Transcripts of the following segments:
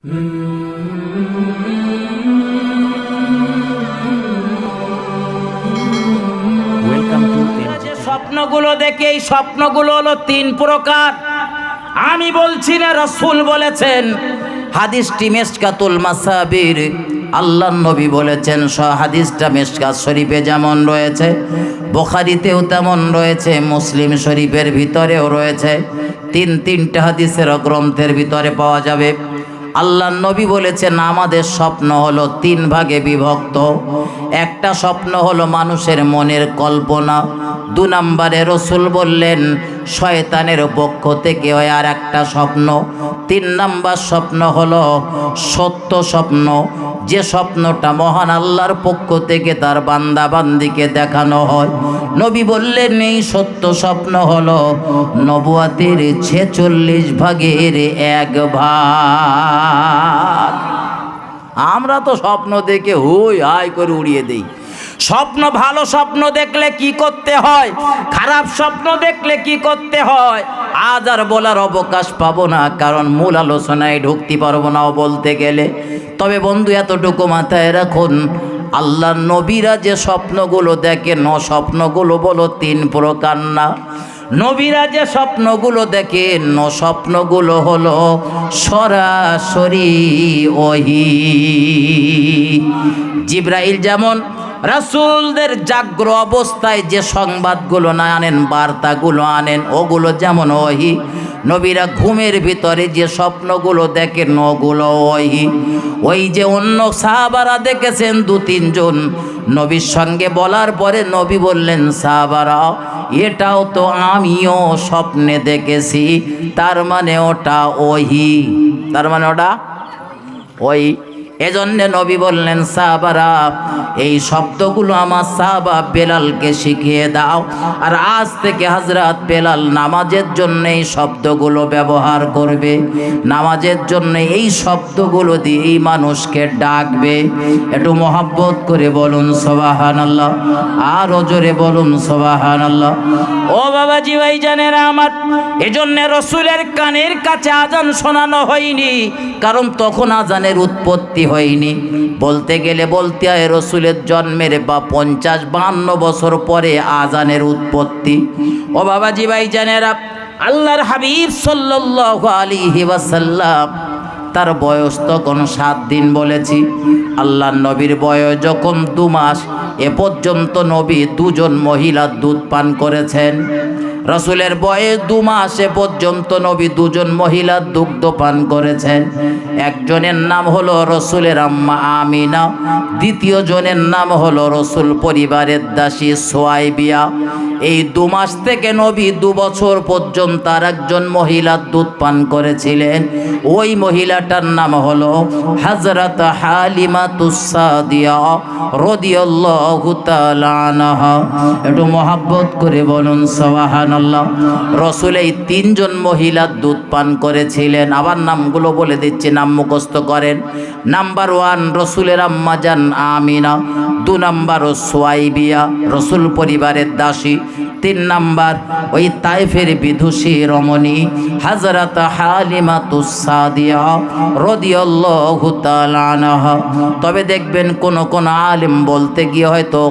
যে স্বপ্নগুলো দেখে এই স্বপ্নগুলো হলো তিন প্রকার। আমি বলছি না রসুল বলেছেন হাদিসটি মেসকাতুল মাসাবির। আল্লাহ নবী বলেছেন হাদিসটা মেসকাত শরীফে যেমন রয়েছে বোখারিতেও তেমন রয়েছে মুসলিম শরীফের ভিতরেও রয়েছে। তিন তিনটা হাদিসের গ্রন্থের ভিতরে পাওয়া যাবে। আল্লাহ নবী বলেছেন আমাদের স্বপ্ন হলো তিন ভাগে বিভক্ত। একটা স্বপ্ন হলো মানুষের মনের কল্পনা। দু নম্বরে রসুল বললেন, শয়তানের পক্ষ থেকে হয় আর একটা স্বপ্ন। তিন নাম্বার স্বপ্ন হলো সত্য স্বপ্ন। যে স্বপ্নটা মহান আল্লাহর পক্ষ থেকে তার বান্দা বান্দিকে দেখানো হয়। নবী বললেন, এই সত্য স্বপ্ন হলো নবুয়াতের ছেচল্লিশ ভাগের এক ভাগ। আমরা তো স্বপ্ন দেখে হুই হাই করে উড়িয়ে দেই। স্বপ্ন ভালো স্বপ্ন দেখলে কি করতে হয়? খারাপ স্বপ্ন দেখলে কি করতে হয়? আজ আর বলার অবকাশ পাবো না, কারণ মূল আলোচনায় ঢুকতে পারব না বলতে গেলে। তবে বন্ধু, এতটুকু মাথায় রাখুন, আল্লাহ নবীরা যে স্বপ্নগুলো দেখেন ও স্বপ্নগুলো বলো তিন প্রকার না। নবীরা যে স্বপ্নগুলো দেখেন ও স্বপ্নগুলো হলো সরাসরি ওহি। জিব্রাইল যেমন রাসূলদের জাগ্র অবস্থায় যে সংবাদগুলো না আনেন, বার্তাগুলো আনেন, ওগুলো যেমন ওহি। নবীরা ঘুমের ভিতরে যে স্বপ্নগুলো দেখেন, ওগুলো ওহি। ওই যে অন্য সাহাবারা দেখেছেন দু তিনজন নবীর সঙ্গে বলার পরে নবী বললেন, সাহাবারা এটাও তো আমিও স্বপ্নে দেখেছি। তার মানে ওটা ওহি তার মানে ওটা ওই। এজন্যে নবী বললেন, সাহাবারা, এই শব্দগুলো আমার সাহাবা বেলালকে শিখিয়ে দাও। আর আজ থেকে হাজরাত বেলাল নামাজের জন্য এই শব্দগুলো ব্যবহার করবে। নামাজের জন্য এই শব্দগুলো দিয়ে এই মানুষকে ডাকবে। একটু মহাব্বত করে বলুন সবাহান আল্লাহ আর জোরে বলুন সবাহান আল্লাহ ও বাবাজি, ভাই জানেন আমার, এজন্য রসুলের কানের কাছে আজান শোনানো হয়নি। কারণ তখন আজানের উৎপত্তি হয়নি। বলতে গেলে বলতে হয় রসুলের জন্মের বা পঞ্চাশ বান্ন বছর পরে আজানের উৎপত্তি। ও বাবাজি ভাই জানেরা আল্লাহর হাবিব আলাইহি ওয়াসাল্লাম তার বয়স তখন সাত দিন বলেছি। আল্লাহ নবীর বয়স যখন দু মাস, এ পর্যন্ত নবী দুজন মহিলা দুধ পান করেছেন। রসুলের বয়স দু মাসে পর্যন্ত নবী দুজন মহিলা দুগ্ধ পান করেছেন। একজনের নাম হলো রসুলের আম্মা আমিনা দ্বিতীয় জনের নাম হলো রসুল পরিবারের দাসী সোয়াইবিয়া। এই দু মাস থেকে নবী দু বছর পর্যন্ত আর একজন মহিলা দুধ পান করেছিলেন। ওই মহিলাটার নাম হলো হজরত হালিমা তুসাদিয়া রদিয়াল্লাহু তাআলা একটু মহাব্বত করে বলুন সুবহানাল্লাহ রসুল এই তিনজন মহিলা দুধ পান করেছিলেন। আবার নামগুলো বলে দিচ্ছি, নাম মুখস্থ করেন। নাম্বার ওয়ান, রসুলের আম্মা জান আমিনা। দু নাম্বার সোয়াইবিয়া, রসুল পরিবারের দাসী। তিন নাম্বার, ওই তাইফের বিদুষী রমণী হাজরত হালিমা তুসাদিয়া রদিয়াল্লাহু তাআলা তবে দেখবেন কোন কোন আলিম বলতে গিয়ে হয়তো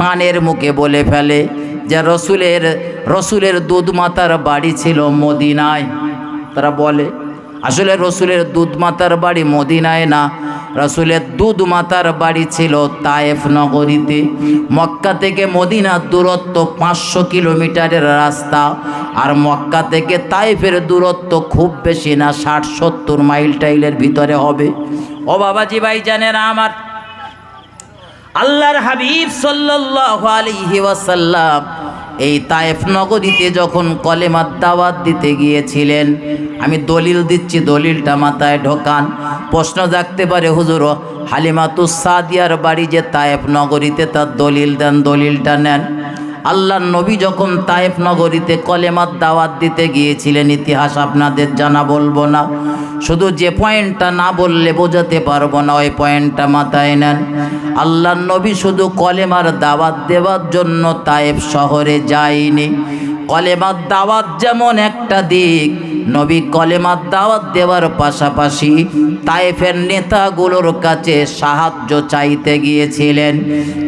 কানের মুখে বলে ফেলে। যে রসুলের রসুলের দুধ মাতার বাড়ি ছিল মদিনায়। তারা বলে, আসলে রসুলের দুধ মাতার বাড়ি মদিনায় না, রসুলের দুধ মাতার বাড়ি ছিল তায়েফ নগরীতে। মক্কা থেকে মদিনার দূরত্ব পাঁচশো কিলোমিটারের রাস্তা, আর মক্কা থেকে তায়েফের দূরত্ব খুব বেশি না, ষাট সত্তর মাইল টাইলের ভিতরে হবে। ও বাবাজি ভাই জানেন আমার আল্লাহর হাবিব সাল্লাল্লাহু আলাইহি ওয়াসাল্লাম এই তায়েফ নগরীতে যখন কলেমার দাওয়াত দিতে গিয়েছিলেন, আমি দলিল দিচ্ছি, দলিলটা মাথায় ঢোকান। প্রশ্ন জাগতে পারে, হুজুর, হালিমাতুস সাদিয়ার বাড়ি যে তায়েফ নগরীতে তার দলিল দেন, দলিলটা নেন। আল্লাহ নবী যখন তায়েফ নগরীতে কলেমার দাওয়াত দিতে গিয়েছিলেন, ইতিহাস আপনাদের জানা বলব না। শুধু যে পয়েন্টটা না বললে বোঝাতে পারব না, ওই পয়েন্টটা মাথায় নেন। আল্লাহ নবী শুধু কলেমার দাওয়াত দেওয়ার জন্য তায়েফ শহরে যায়নি। কলেমার দাওয়াত যেমন একটা দিক, নবী কলেমার দাওয়াত দেওয়ার পাশাপাশি তাইফের নেতাগুলোর কাছে সাহায্য চাইতে গিয়েছিলেন।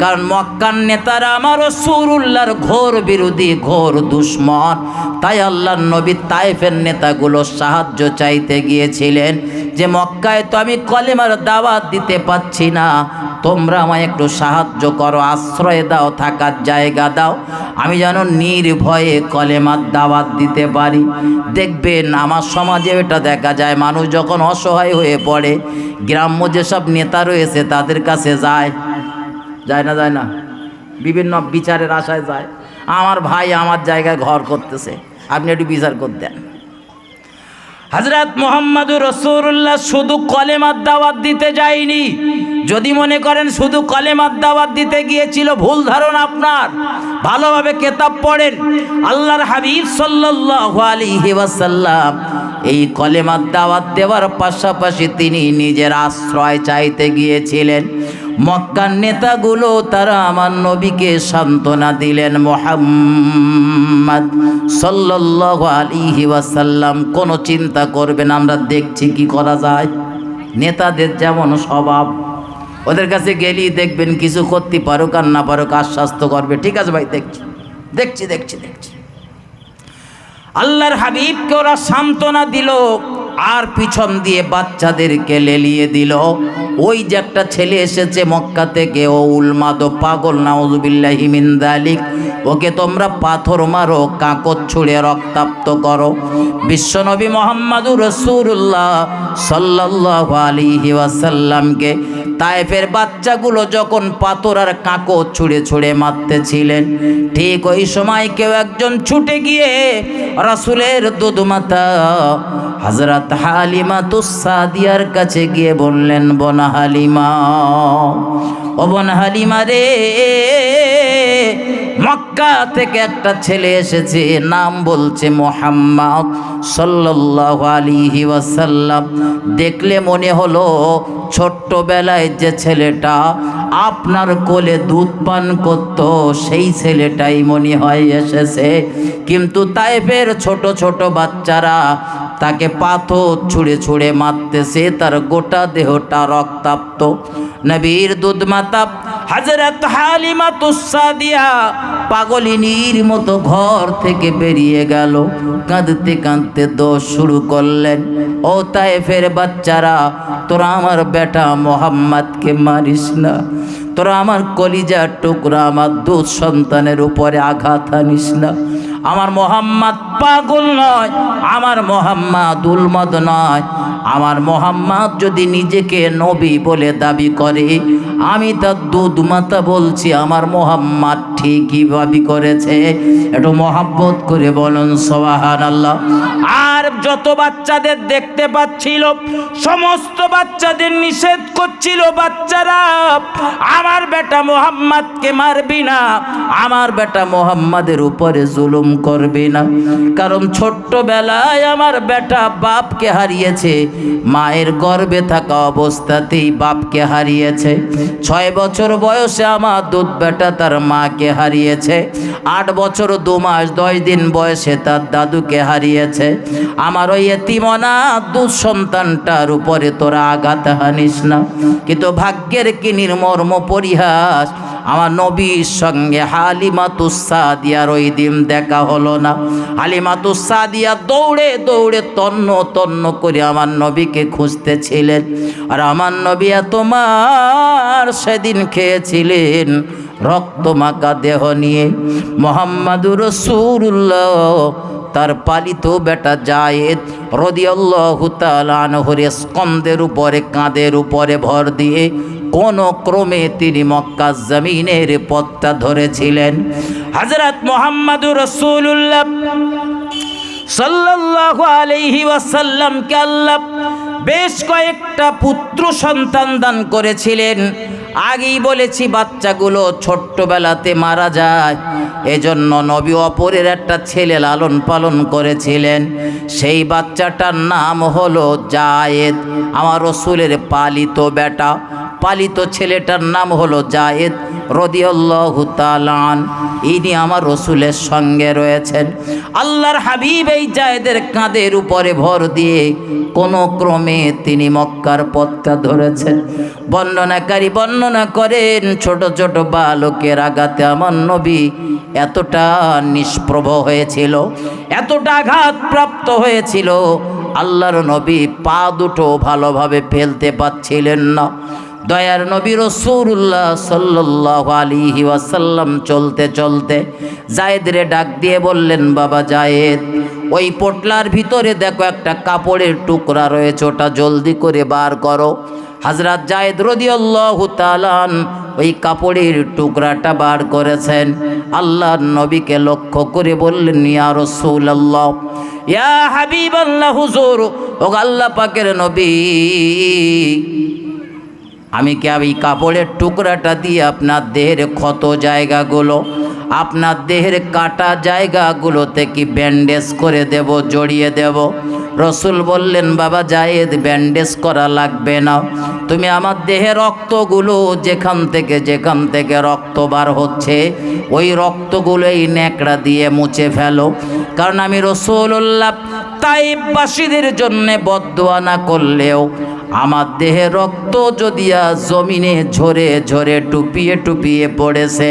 কারণ মক্কার নেতারা আমার সুরুল্লাহর ঘোর বিরোধী, ঘোর দুশ্মন। তাই আল্লাহর নবী তাইফের নেতাগুলো সাহায্য চাইতে গিয়েছিলেন যে, মক্কায় তো আমি কলেমার দাওয়াত দিতে পাচ্ছি না তোমরা আমায় একটু সাহায্য করো, আশ্রয় দাও, থাকার জায়গা দাও। আমি যেন নির্ভয়ে কলেমার দাওয়াত দিতে পারি। দেখবেন আমার সমাজে এটা দেখা যায়, মানুষ যখন অসহায় হয়ে পড়ে, গ্রাম্য যেসব নেতা রয়েছে তাদের কাছে যায়। যায় না যায় না? বিভিন্ন বিচারের আশায় যায়। আমার ভাই আমার জায়গায় ঘর করতেছে। আপনি একটু বিচার করতেন। হজরত মোহাম্মদুর রসুল্লাহ শুধু কলেমার দাওয়াত দিতে যায়নি। যদি মনে করেন শুধু কলেমার দাওয়াত দিতে গিয়েছিল, ভুল ধারণা আপনার। ভালোভাবে কেতাব পড়েন। আল্লাহর হাবিব সাল্লাল্লাহু আলাইহি ওয়াসাল্লাম এই কলেমার দাওয়াত দেওয়ার পাশাপাশি তিনি নিজের আশ্রয় চাইতে গিয়েছিলেন। মক্কার নেতাগুলো তারা আমার নবীকে সান্ত্বনা দিলেন মোহাম্মদ সাল্লাল্লাহু আলাইহি ওয়াসাল্লাম। কোনো চিন্তা করবেন আমরা দেখছি কি করা যায়। নেতাদের যেমন স্বভাব, ওদের কাছে গেলেই দেখবেন কিছু করতে পারুক আর না পারুক আশ্বাস করবে। ঠিক আছে ভাই, দেখছি দেখছি দেখছি দেখছি। আল্লাহর হাবিবকে ওরা সান্ত্বনা দিল। আর পিছন দিয়ে বাচ্চাদেরকে লেলিয়ে দিল। ওই যে একটা ছেলে এসেছে মক্কা থেকে, ও উলমাদ পাগল, নাউজুবিল্লাহি মিন দালিক। ওকে তোমরা পাথর মারো, কাকত ছুঁড়ে রক্তাপ্ত করো। বিশ্বনবী মোহাম্মদুর রসুল্লাহ সাল্লাল্লাহু আলাইহি ওয়াসাল্লামকে তায়েফের বাচ্চাগুলো যখন পাথর আর কাকত ছুঁড়ে ছুঁড়ে মারতেছিলেন, ঠিক ওই সময় কেউ একজন ছুটে গিয়ে রাসূলের দুধ মাতা হজরত হালিমা তুসাদিয়ার কাছে গিয়ে বললেন, বনা হালিমা, ও বন হালিমা রে, মক্কা থেকে একটা ছেলে এসেছে, নাম বলছে মোহাম্মদ সাল্লাল্লাহু আলাইহি ওয়াসাল্লাম। দেখলে মনে হলো ছোট্টবেলায় যে ছেলেটা আপনার কোলে দুধ পান করত, সেই ছেলেটাই মনে হয় এসেছে। কিন্তু তাইফের ছোট ছোট বাচ্চারা তাকে পাথর ছুঁড়ে ছুঁড়ে মারতেছে, তার গোটা দেহটা রক্তাক্ত। নবীর দুধ মাতা হাজরত হালিমা তুসাদিয়া পাগলিনীর মতো ঘর থেকে বেরিয়ে গেল। কাঁদতে কাঁদতে দোষ শুরু করলেন। ও তাইফের বাচ্চারা, তোরা আমার বেটা মোহাম্মদকে মারিস না। তোরা আমার কলিজার টুকরা, আমার দুধ সন্তানের উপরে আঘাত আনিস না। আমার মোহাম্মদ পাগল নয়, আমার মোহাম্মদ উলমদ নয়। আমার মোহাম্মদ যদি নিজেকে নবী বলে দাবি করে, আমি তার দুধ মাতা বলছি, আমার মোহাম্মদ ঠিকই দাবি করেছে? একটু মহাব্বত করে বলুন সোহান আল্লাহ আর যত বাচ্চাদের দেখতে পাচ্ছিল, সমস্ত বাচ্চাদের নিষেধ করছিল বাচ্চারা, আমার বেটা মোহাম্মদকে মারবি না, আমার বেটা মোহাম্মদের উপরে জুলুম করবি না। কারণ ছোট্টবেলায় আমার বেটা বাপকে হারিয়েছে। মায়ের গর্ভে থাকা অবস্থাতেই বাপকে হারিয়েছে। ছয় বছর বয়সে আমার দুধ বেটা তার মাকে হারিয়েছে। আট বছর দু মাস দশ দিন বয়সে তার দাদুকে হারিয়েছে। আমার ওই এতিমনা দুধ সন্তানটার উপরে তোরা আঘাত হানিস না। কিন্তু ভাগ্যের কি নির্মর্ম পরিহাস আমার নবীর সঙ্গে হালিমা তুসাদিয়ার ওই দিন দেখা হলো না। হালিমা তুসাদিয়া দৌড়ে দৌড়ে তন্ন তন্ন করে আমার নবীকে খুঁজতেছিলেন। আর আমার নবী তোমার সেদিন খেয়েছিলেন রক্ত মাকা দেহ নিয়ে। মোহাম্মদুর রসুল্লাহ তার পালিত বেটা জায়েদ রদিয়াল্লাহু তাআলা আনহরে স্কন্দের উপরে, কাঁধের উপরে ভর দিয়ে কোন ক্রমে তিনি মক্কা জমিনের পথটা ধরেছিলেন। হজরত মোহাম্মদুর রসুল্লাহ আলাইহি ওয়াসাল্লামকে আল্লাহ বেশ কয়েকটা পুত্র সন্তান দান করেছিলেন। আগেই বলেছি, বাচ্চাগুলো ছোট্টবেলাতে মারা যায়। এজন্য নবী অপরের একটা ছেলে লালন পালন করেছিলেন। সেই বাচ্চাটার নাম হলো জায়েদ, আমার রসুলের পালিত বেটা। পালিত ছেলেটার নাম হলো জায়েদ রদিয়াল্লাহু তালান ইনি আমার রসুলের সঙ্গে রয়েছেন। আল্লাহর হাবিব এই জায়েদের কাঁধের উপরে ভর দিয়ে কোনো ক্রমে তিনি মক্কার পথটা ধরেছেন। বর্ণনাকারী বর্ণনা করেন, ছোট ছোট বালকের আঘাতে আমার নবী এতটা নিষ্প্রভ হয়েছিল, এতটা আঘাত প্রাপ্ত হয়েছিল, আল্লাহর নবী পা দুটো ভালোভাবে ফেলতে পারছিলেন না। দয়ার নবী রসুল্লাহ সাল্লাহ আলিহি ওয়াসাল্লাম চলতে চলতে জায়েদরে ডাক দিয়ে বললেন, বাবা জায়েদ, ওই পোটলার ভিতরে দেখো একটা কাপড়ের টুকরা রয়েছে, ওটা জলদি করে বার করো। হাজরাত জায়েদ রদিয়াল্লাহ তালান ওই কাপড়ের টুকরাটা বার করেছেন। আল্লাহর নবীকে লক্ষ্য করে বললেন, ইয়া রসুল্লাহ ইয়া হাবিব আল্লাহ হুজুর ও আল্লাহ পাকের নবী আমি কি আমি কাপড়ের টুকরাটা দিয়ে আপনার দেহের ক্ষত জায়গাগুলো, আপনার দেহের কাটা জায়গাগুলোতে কি ব্যান্ডেজ করে দেব, জড়িয়ে দেব? রসুল বললেন, বাবা, জায়েদ ব্যান্ডেজ করা লাগবে না। তুমি আমার দেহে রক্তগুলো যেখান থেকে যেখান থেকে রক্ত বার হচ্ছে, ওই রক্তগুলো এই ন্যাকড়া দিয়ে মুছে ফেলো। কারণ আমি রসুল্লাহ তাইবাসীদের জন্যে বদোয়া না করলেও আমার দেহে রক্ত যদি জমিনে ঝরে ঝরে টুপিয়ে টুপিয়ে পড়েছে,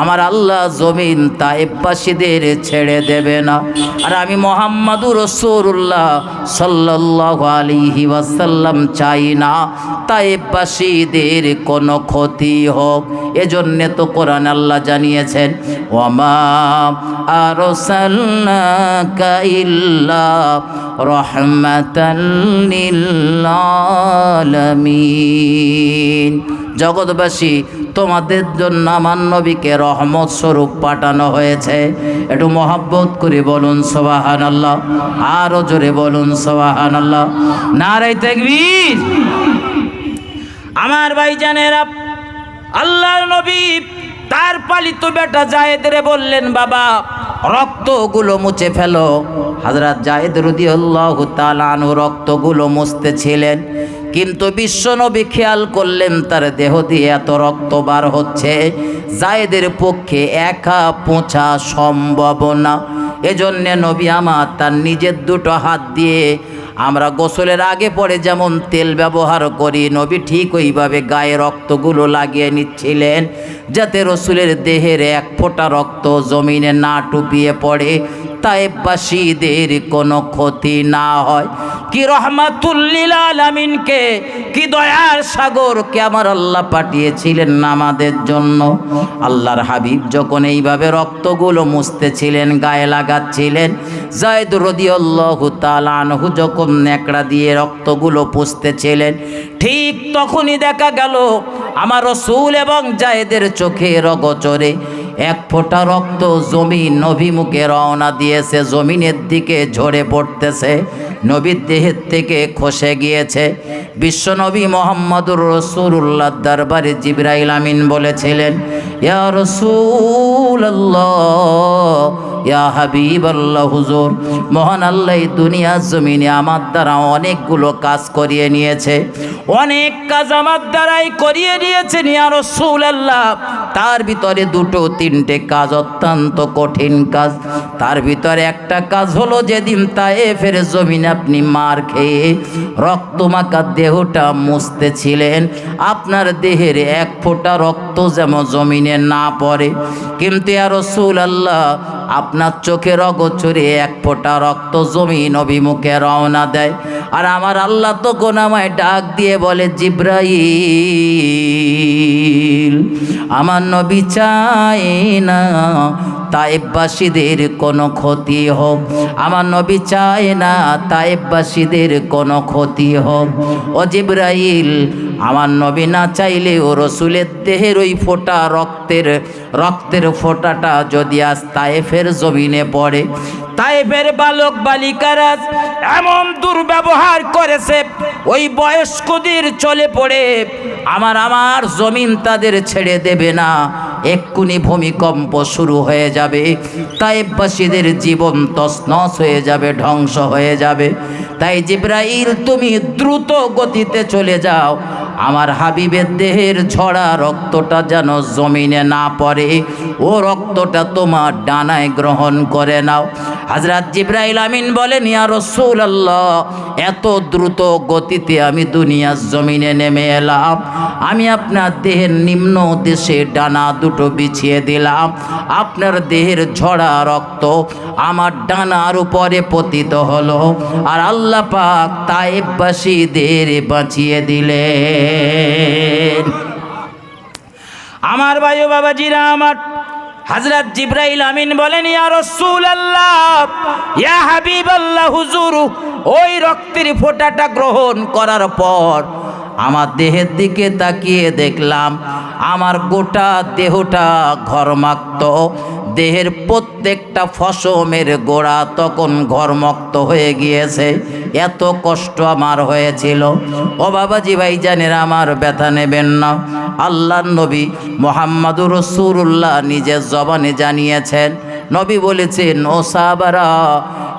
আমার আল্লাহ জমিন তাইবাসীদের ছেড়ে দেবে না। আর আমি মোহাম্মদুর রসুল্লাহ সাল্লাহ আলিহি ওয়াসাল্লাম চাই না তাইবাসীদের কোনো ক্ষতি হোক। এজন্যে তো কোরআন আল্লাহ জানিয়েছেন ওমা আর ইল্লা রহমাতাল্লিল জগৎবাসী, তোমাদের জন্য আমার নবীকে রহমত স্বরূপ পাঠানো হয়েছে। একটু মহাব্বত করে বলুন সোবাহান আল্লাহ আরও জোরে বলুন সোবাহান আল্লাহ নারাই তেকবীর। আমার ভাইজানেরা, আল্লাহর নবী তার পালিত বেটা জায়েদরে বললেন, বাবা, রক্তগুলো মুছে ফেলো। হাজরাত জায়েদ রুদি আল্লাহ তালানু রক্তগুলো মুছতেছিলেন কিন্তু বিশ্বনবী খেয়াল করলেন, তার দেহ দিয়ে এত রক্ত বার হচ্ছে, জায়েদের পক্ষে একা পোঁছা সম্ভব না। এজন্যে নবী আমার তার নিজের দুটো হাত দিয়ে, আমরা গোসলের আগে পরে যেমন তেল ব্যবহার করি, নবী ঠিক ওইভাবে গায়ে রক্তগুলো লাগিয়ে নিচ্ছিলেন, যাতে রসুলের দেহের এক ফোঁটা রক্ত জমিনে না টুপিয়ে পড়ে তাইবাসীদের কোনো ক্ষতি না হয়। কি রহমাতুল্লিল আলামিনকে কি দয়ার সাগরকে আমার আল্লাহ পাঠিয়েছিলেন আমাদের জন্য। আল্লাহর হাবিব যখন এইভাবে রক্তগুলো মুছতেছিলেন, গায়ে লাগাচ্ছিলেন জায়দ রদিয়াল্লাহু তাআলা আনহু যখন ন্যাকড়া দিয়ে রক্তগুলো পুষতেছিলেন, ঠিক তখনই দেখা গেল, আমার রসুল এবং জায়েদের চোখের অগচরে এক ফোঁটা রক্ত জমিন অভিমুখে রওনা দিয়েছে, জমিনের দিকে ঝরে পড়তেছে, নবীর দেহের থেকে খসে গিয়েছে। বিশ্বনবী মোহাম্মদুর রসুল্লাহ দরবারে জিব্রাইল আমিন বলেছিলেন, ইয়া রসুল ইয়া হাবিব আল্লাহ হুজুর, মহান আল্লাহ দুনিয়া জমিনে আমার দ্বারা অনেকগুলো কাজ করিয়ে নিয়েছে। অনেক কাজ আমার দ্বারাই করিয়ে নিয়েছেন ইয়া রসুল আল্লাহ তার ভিতরে দুটো তিনটে কাজ অত্যন্ত কঠিন কাজ। তার ভিতরে একটা কাজ হলো যেদিন তায়ে ফের জমিনে আপনি মার খেয়ে রক্তমাখা দেহটা মুছতেছিলেন, আপনার দেহের এক ফোঁটা রক্ত যেমন জমিনে না পড়ে। কিন্তু আর রসুল আল্লাহ আপনার চোখের অগোচরে এক ফোঁটা রক্ত জমিন অভিমুখে রওনা দেয়। আর আমার আল্লাহ তো আমায় ডাক দিয়ে বলে, জিব্রাইল, আমার নবী চাই না তাইবাসীদের কোনো ক্ষতি হোক। আমার নবী চায় না তাইবাসীদের কোনো ক্ষতি হোক। ও জিব্রাইল আমার নবী না চাইলে ও রসুলের দেহের ওই ফোটা রক্তের রক্তের ফোটাটা যদি আজ তায়েফের জমিনে পড়ে তাইফের বালক বালিকারা এমন দুর্ব্যবহার করেছে, ওই বয়স্কদের চলে পড়ে, আমার আমার জমিন তাদের ছেড়ে দেবে না। এক্ষুনি ভূমিকম্প শুরু হয়ে যাবে তাইবাসীদের জীবন তছনছ হয়ে যাবে, ধ্বংস হয়ে যাবে। তাই জিব্রাইল, তুমি দ্রুত গতিতে চলে যাও। আমার হাবিবের দেহের ঝরা রক্তটা যেন জমিনে না পড়ে, ও রক্তটা তোমার ডানায় গ্রহণ করে নাও। হাজরাত জিব্রাইল আমিন বলেন, ইয়া রসুল আল্লাহ এত দ্রুত গতিতে আমি দুনিয়ার জমিনে নেমে এলাম। আমি আপনার দেহের নিম্ন দেশে ডানা দুটো বিছিয়ে দিলাম। আপনার দেহের ঝরা রক্ত আমার ডানার উপরে পতিত হলো আর আল্লাহ পাক তাইবাসীদের বাঁচিয়ে দিলেন। আমার ও বাবাজিরা, আমার হযরত জিব্রাইল আমিন বলেন, ইয়া রাসূল আল্লাহ ইয়া হাবিব আল্লাহ হুজুর, ওই রক্তের ফোঁটাটা গ্রহণ করার পর আমার দেহের দিকে তাকিয়ে দেখলাম, আমার গোটা দেহটা ঘরমাক্ত। দেহের প্রত্যেকটা ফসমের গোড়া তখন ঘরমক্ত হয়ে গিয়েছে। এত কষ্ট আমার হয়েছিল। ও বাবাজি ভাই জানেন আমার ব্যথা নেবেন না। আল্লাহ নবী মোহাম্মদুর রসুল্লাহ নিজের জবানে জানিয়েছেন, নবী বলেছেন, ও সাহাবারা,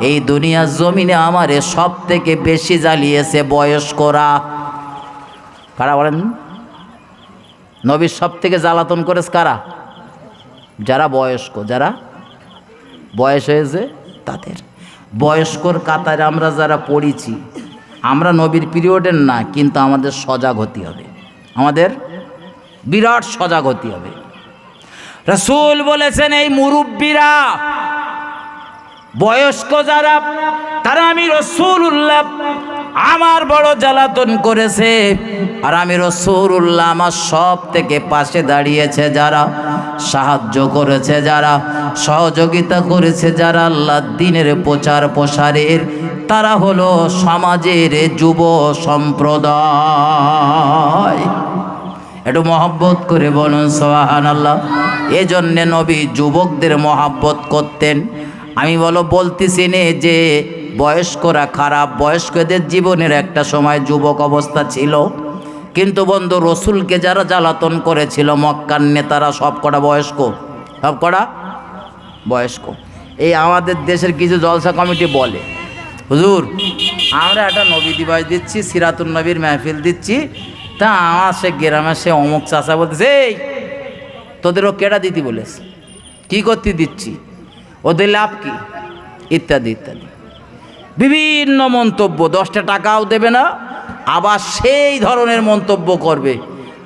এই দুনিয়ার জমিনে আমারে সব থেকে বেশি জ্বালিয়েছে বয়স্করা। কারা বলেন? নবীর সব থেকে জ্বালাতন করেছে কারা? যারা বয়স্ক, যারা বয়স হয়েছে তাদের। বয়স্কর কাতারে আমরা যারা পড়েছি, আমরা নবীর পিরিয়ডের না, কিন্তু আমাদের সজাগ হতে হবে। আমাদের বিরাট সজাগ হতে হবে। রসুল বলেছেন, এই মুরব্বীরা, বয়স্ক যারা, তারা আমি রসুল্লাহ আমার বড় জ্বালাতন করেছে। আর আমি রসুরুল্লাহ আমার সব থেকে পাশে দাঁড়িয়েছে যারা সাহায্য করেছে, যারা সহযোগিতা করেছে, যারা আল্লাহ দিনের প্রচার প্রসারের, তারা হলো সমাজের যুব সম্প্রদায়। একটু মহব্বত করে বলুন সোহান আল্লাহ এজন্যে নবী যুবকদের মহাব্বত করতেন। আমি বলো, বলতেছি নে যে বয়স্করা খারাপ, বয়স্কদের জীবনের একটা সময় যুবক অবস্থা ছিল। কিন্তু বন্ধু, রসুলকে যারা জ্বালাতন করেছিল মক্কার নেতারা সব কটা বয়স্ক? সব কটা বয়স্ক। এই আমাদের দেশের কিছু জলসা কমিটি বলে, হুজুর, আমরা একটা নবী দিবস দিচ্ছি সিরাতুল নবীর মেহফিল দিচ্ছি। তা আমার সে গ্রামে সে অমুক চাষা বলতেছে, এই, তোদেরও কেডা দিতি বলেছে? কি করতে দিচ্ছি? ওদের লাভ কি? ইত্যাদি ইত্যাদি। বিভিন্ন মন্তব্য, দশটা টাকাও দেবে না, আবার সেই ধরনের মন্তব্য করবে।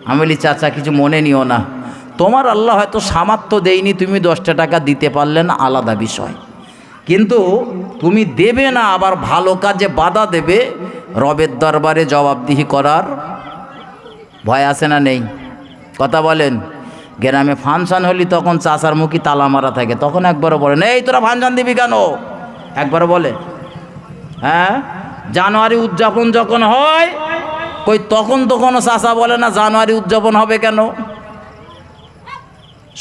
আমি বলি, চাচা, কিছু মনে নিও না। তোমার আল্লাহ হয়তো সামার্থ্য দেয়নি, তুমি দশটা টাকা দিতে পারলে না, আলাদা বিষয়। কিন্তু তুমি দেবে না, আবার ভালো কাজে বাধা দেবে, রবের দরবারে জবাবদিহি করার ভয় আছে না নেই? কথা বলেন, গ্রামে ফাংশন হলি তখন চাষার মুখী তালা মারা থাকে, তখন একবারও বলে, এই, তোরা ফাংশন দিবি কেন? একবারও বলে হ্যাঁ? জানুয়ারি উদযাপন যখন হয়, কই তখন তো কোনো চাষা বলে না জানুয়ারি উদযাপন হবে কেন?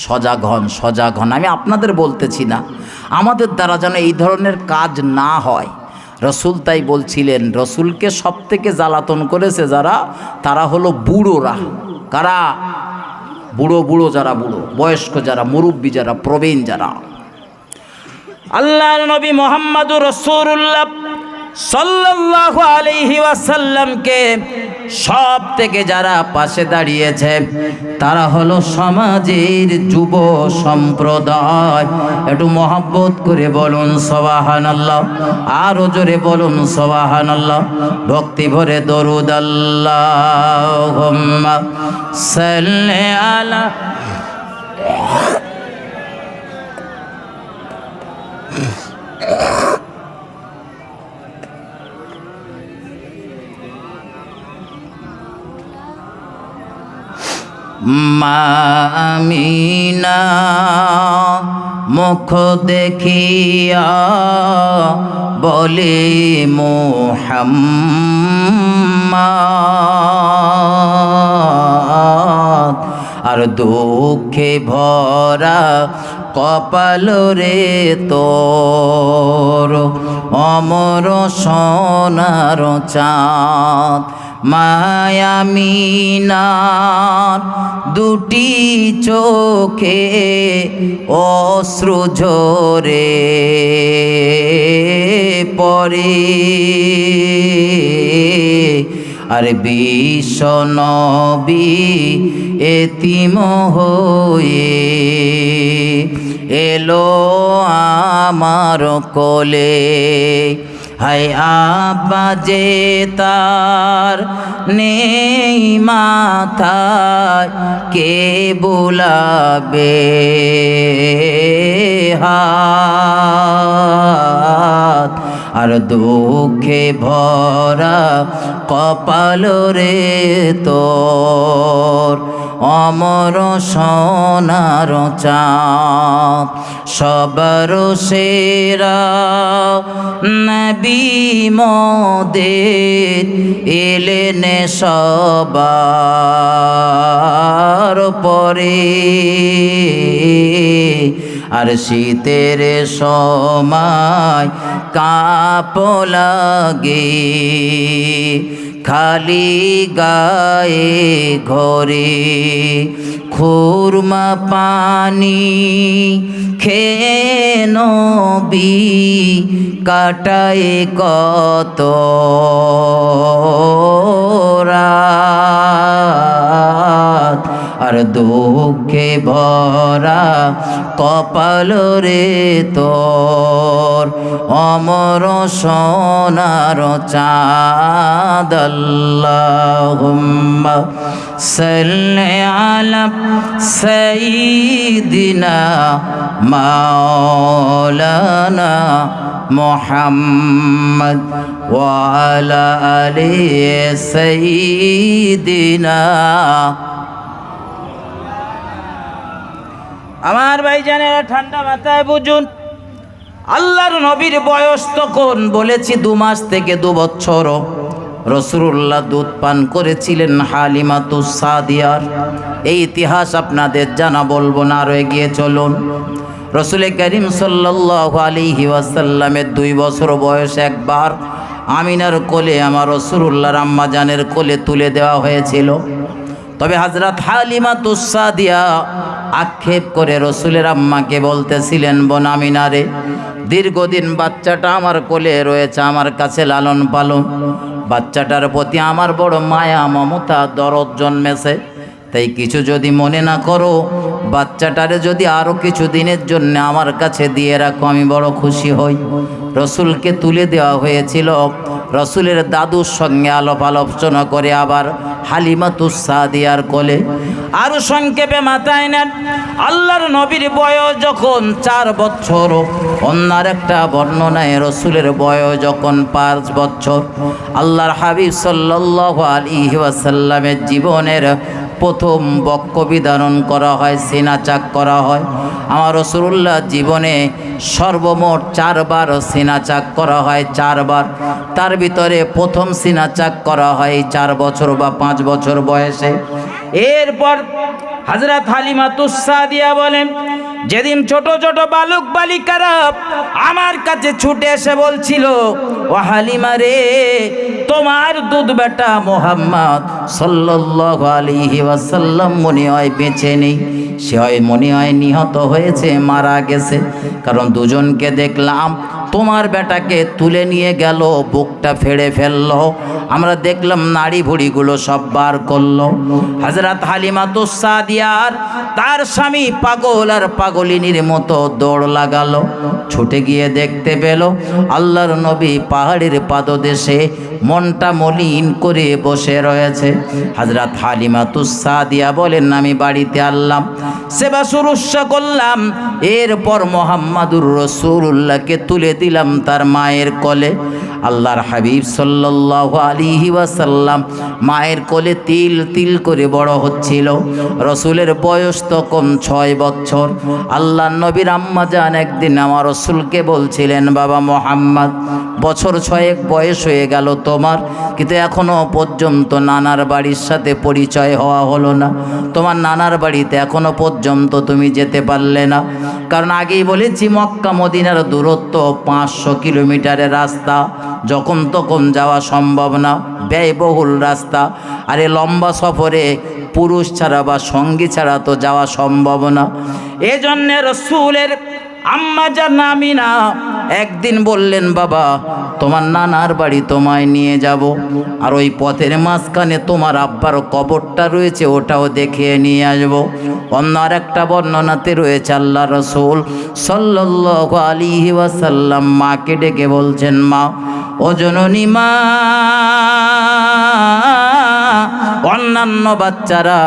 সজাগ হন সজাগ হন। আমি আপনাদের বলতেছি না, আমাদের দ্বারা যেন এই ধরনের কাজ না হয়। রসুল তাই বলছিলেন, রসুলকে সব থেকে জ্বালাতন করেছে যারা, তারা হলো বুড়োরা। কারা? বুড়ো বুড়ো যারা বুড়ো, বয়স্ক যারা, মুরব্বী যারা, প্রবীণ যারা। আল্লাহ নবী মোহাম্মদুর রসুল্লাহ সাল্লাল্লাহু আলাইহি ওয়াসাল্লামকে সব থেকে যারা পাশে দাঁড়িয়েছে, তারা হলো সমাজের যুব সম্প্রদায়। একটু মহব্বত করে বলুন সবাহান আল্লাহ আরও জোরে বলুন সবাহান আল্লাহ ভক্তি ভরে দরুদ আল্লাহ আলা মামিনা মুখ দেখিয়া বলে মোহাম্মদ আর দুঃখে ভরা কপাল রে তোর অমর সোনার চাঁদ মায়ামিনার দুটি চোখে অশ্রু ঝরে পরে আর বিশ্ব নবী এতিম হয়ে এলো আমার কোলে। হাই আব্বা যে তার নেই মাথায়, কে বুলাবে হাত? আর দুঃখে ভরা কপাল রে তোর অমর সোনার চাঁদ, সবার সেরা নবী মোদের এলেন সবার পরে আর শীতের সময় কাপ লাগে খালি গায়ে ঘরে খুরমা পানি খেয়ে নবী কাটায় কত রাত। আর দুঃখে ভরা কপাল রে তোর। অমর সোনার চাঁদ, আল্লাহুম্মা সাল্লি আলা সাইয়্যিদিনা মাওলানা মোহাম্মদ ওয়ালা আলি সাইয়্যিদিনা আমার ভাইজানেরা ঠান্ডা মাথায় বুঝুন, আল্লাহর নবীর বয়স তখন বলেছি দু মাস থেকে দু বছর। রসুল্লাহ দুধ পান করেছিলেন হালিমাতু সাদিয়ার। এই ইতিহাস আপনাদের জানা বলব না আরও এগিয়ে চলুন। রসুল করিম আলিহি ওয়াসাল্লামের দুই বছর বয়স একবার আমিনার কোলে, আমার রসুল্লাহর আম্মাজানের কোলে তুলে দেওয়া হয়েছিল। তবে হাজরাত হালিমা তুসাদিয়া আক্ষেপ করে রসুলের আম্মাকে বলতেছিলেন, বোন আমিনারে দীর্ঘদিন বাচ্চাটা আমার কোলে রয়েছে, আমার কাছে লালন পালন। বাচ্চাটার প্রতি আমার বড় মায়া, মমতা, দরদ জন্মেছে। তাই কিছু যদি মনে না করো, বাচ্চাটারে যদি আরও কিছু দিনের জন্য আমার কাছে দিয়ে রাখো, আমি বড় খুশি হই। রসুলকে তুলে দেওয়া হয়েছিল। রসুলের দাদুর সঙ্গে আলাপ আলোচনা করে আবার হালিমাতুসাদিয়ার কোলে। আরও সংক্ষেপে মাথায় নেন, আল্লাহর নবীর বয়স যখন চার বছর, অন্যার একটা বর্ণনায় রসুলের বয়স যখন পাঁচ বছর, আল্লাহর হাবিব সাল্লাহ আলী ওয়াসাল্লামের জীবনের প্রথম বক্ষ বিধারণ করা হয় সিনাচাক করা হয়। আমার রসুল্লাহ জীবনে সর্বমোট চারবার সিনাচাক করা হয়, চারবার। তার ভিতরে প্রথম সিনাচাক করা হয় চার বছর বা পাঁচ বছর বয়সে। এরপর হাজরত হালিমা তুসা দিয়া বলেন, যেদিন ছোট ছোট বালক বালিকারা আমার কাছে ছুটে এসে বলছিল, ও হালিমা রে, তোমার দুধ বেটা মোহাম্মদ সাল্লাল্লাহু আলাইহি ওয়াসাল্লাম মনে হয় বেঁচে নেই। সে হয় মনে হয় নিহত হয়েছে, মারা গেছে। কারণ দুজনকে দেখলাম তোমার বেটাকে তুলে নিয়ে গেল, বুকটা ফেড়ে ফেলল। আমরা দেখলাম নাড়ি ভুড়িগুলো সব বার করল। হাজরাত হালিমা তো তুসাদিয়ার তার স্বামী পাগল আর পাগলিনীর মতো দৌড় লাগালো। ছুটে গিয়ে দেখতে পেল আল্লাহর নবী পাহাড়ের পাদদেশে মনটা মলিন করে বসে রয়েছে। হাজরাত হালিমা তুসাদিয়া বলেন, আমি বাড়িতে আনলাম, সেবা শুরুষা করলাম। এরপর মোহাম্মদুর রসুল্লাহকে তুলে দিলাম তার মায়ের কলে। আল্লাহর হাবিব সাল্লাহ আলিহি ওয়াসাল্লাম মায়ের কোলে তিল তিল করে বড় হচ্ছিল। রসুলের বয়স তখন ছয় বছর। আল্লাহ নবীর আম্মা যান একদিন আমার রসুলকে বলছিলেন, বাবা মোহাম্মদ, বছর ছয়েক বয়স হয়ে গেল তোমার, কিন্তু এখনও পর্যন্ত নানার বাড়ির সাথে পরিচয় হওয়া হলো না। তোমার নানার বাড়িতে এখনও পর্যন্ত তুমি যেতে পারলে না। কারণ আগেই বলেছি, মক্কা, মদিনার দূরত্ব পাঁচশো কিলোমিটারের রাস্তা। যখন তখন যাওয়া সম্ভব না, ব্যয়বহুল রাস্তা। আর এ লম্বা সফরে পুরুষ ছাড়া বা সঙ্গী ছাড়া তো যাওয়া সম্ভব না। এজন্য রসুলের আম্মা জান আমিনা, একদিন বললেন, বাবা, তোমার নানার বাড়ি তোমায় নিয়ে যাব। আর ওই পথের মাঝখানে তোমার আব্বার কবরটা রয়েছে, ওটাও দেখিয়ে নিয়ে আসব। অন্য আর একটা বর্ণনাতে রয়েছে, আল্লাহ রসুল সাল্লাহ আলী ওয়াসাল্লাম মাকে ডেকে বলছেন, মা, ও জননী মা অন্যান্য বাচ্চারা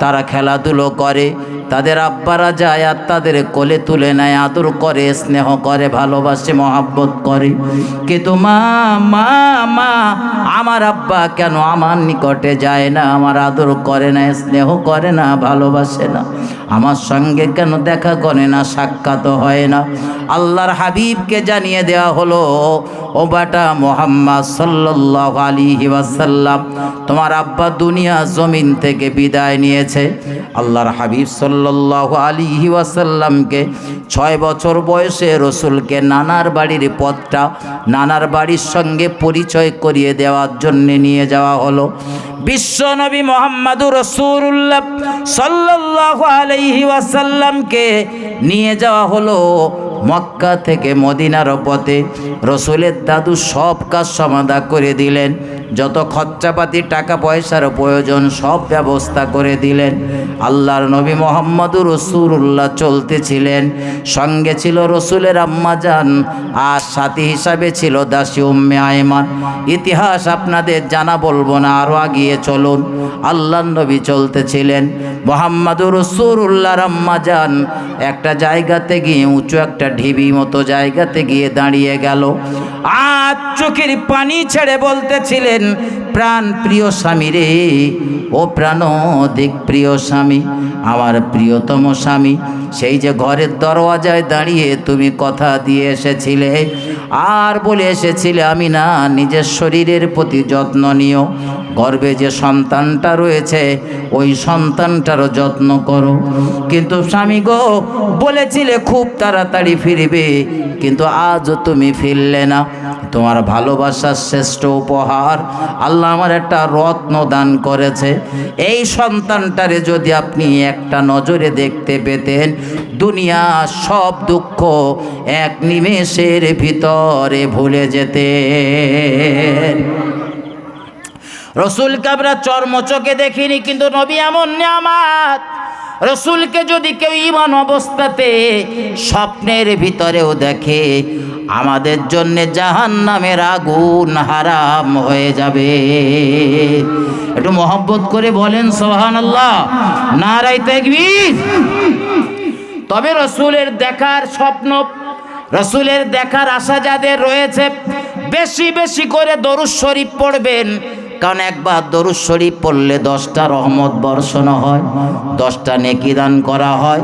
তারা খেলাধুলো করে, তাদের আব্বারা যায় আর তাদের কোলে তুলে নেয়, আদর করে, স্নেহ করে, ভালোবাসে, মহাব্বত করে। কিন্তু মা মা মা, আমার আব্বা কেন আমার নিকটে যায় না, আমার আদর করে না, স্নেহ করে না, ভালোবাসে না? আমার সঙ্গে কেন দেখা করে না, সাক্ষাৎ হয় না? আল্লাহর হাবিবকে জানিয়ে দেওয়া হলো, ও বাটা মোহাম্মদ সাল্লাহ আলী ওয়াসাল্লাম, তোমার আব্বা দুনিয়া জমিন থেকে বিদায় নিয়েছে। আল্লাহর হাবিব সাল্লাহ আলী ওয়াসাল্লামকে ছয় বছর বয়সে রসুলকে নানার বাড়ির পথটা, নানার বাড়ির সঙ্গে পরিচয় করিয়ে দেওয়ার জন্য নিয়ে যাওয়া হলো। বিশ্বনবী মোহাম্মদুর রসুল্লাহ সাল্লাহ আলহি ওয়াসাল্লামকে নিয়ে যাওয়া হলো মক্কা থেকে মদিনার পথে। রসুলের দাদু সব কাজ সমাধা করে দিলেন। যত খরচাপাতি টাকা পয়সার প্রয়োজন, সব ব্যবস্থা করে দিলেন। আল্লাহর নবী মোহাম্মদুর রসুল্লাহ চলতেছিলেন। সঙ্গে ছিল রসুলের আম্মাজান আর সাথী হিসাবে ছিল দাসী উম্মে আয়মান ইতিহাস আপনাদের জানা বলব না আরও আগিয়ে চলুন। আল্লাহ নবী চলতেছিলেন। মোহাম্মদুর রসুল্লাহর আম্মাজান একটা জায়গাতে গিয়ে, উঁচু একটা ঢিবি মতো জায়গাতে গিয়ে দাঁড়িয়ে গেল। আর চোখের পানি ছেড়ে বলতেছিলেন প্রাণ প্রিয় স্বামী রে, ও প্রাণ অধিক প্রিয় স্বামী, আমার প্রিয়তম স্বামী, সেই যে ঘরের দরওয়াজায় দাঁড়িয়ে তুমি কথা দিয়ে এসেছিলে, আর বলে এসেছিলে, আমি না নিজের শরীরের প্রতি যত্ন নিও। গর্বে যে সন্তানটা রয়েছে, ওই সন্তানটারও যত্ন করো। কিন্তু স্বামী গো, বলেছিলে খুব তাড়াতাড়ি ফিরবে, কিন্তু আজও তুমি ফিরলে না। তোমার ভালোবাসার শ্রেষ্ঠ উপহার। আল্লাহ আমার একটা রত্ন দান করেছে। এই সন্তানটারে যদি আপনি একটা নজরে দেখতে পেতেন দুনিয়া সব দুঃখ এক নিমেষের ভিতরে ভুলে যেতে রসুল কাবরা চর্মচকে দেখিনি, কিন্তু নবী এমন নিয়ামাত। রসুলকে যদি কেউ ইমান অবস্থাতে স্বপ্নের ভিতরেও দেখে, আমাদের জন্য জাহান নামের আগুন হারাম হয়ে যাবে। একটু মহব্বত করে বলেন সোহান আল্লাহ নারাই তেগবীর তবে রসুলের দেখার স্বপ্ন, রসুলের দেখার আশা যাদের রয়েছে, বেশি বেশি করে দরুদ শরীফ পড়বেন। কারণ একবার দরুদ শরীফ পড়লে দশটা রহমত বর্ষণ হয় দশটা নেকি দান করা হয়।